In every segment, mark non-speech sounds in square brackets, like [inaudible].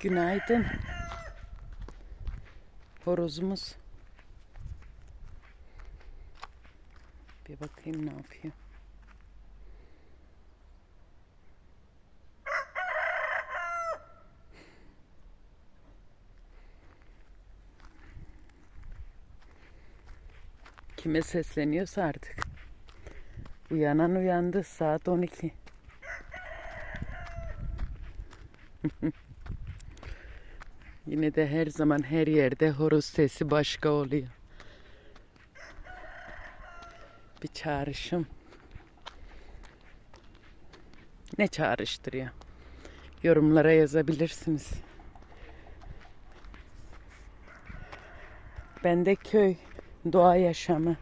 Günaydın. Horozumuz. Bir bakayım ne yapıyor. Kime sesleniyorsa artık. Uyanan uyandı saat 12. [laughs] Yine de her zaman her yerde horoz sesi başka oluyor. Bir çağrışım. Ne çağrıştırıyor? Yorumlara yazabilirsiniz. Bende köy, doğa yaşamı.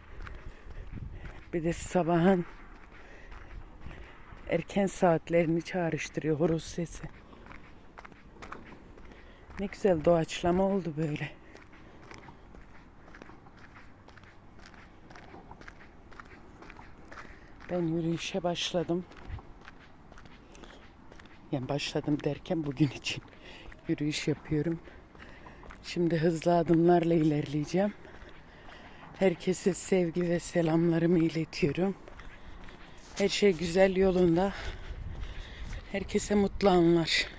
Bir de sabahın erken saatlerini çağrıştırıyor horoz sesi. Ne güzel doğaçlama oldu böyle. Ben yürüyüşe başladım. Yani başladım derken bugün için yürüyüş yapıyorum. Şimdi hızlı adımlarla ilerleyeceğim. Herkese sevgi ve selamlarımı iletiyorum. Her şey güzel yolunda. Herkese mutlu anlar.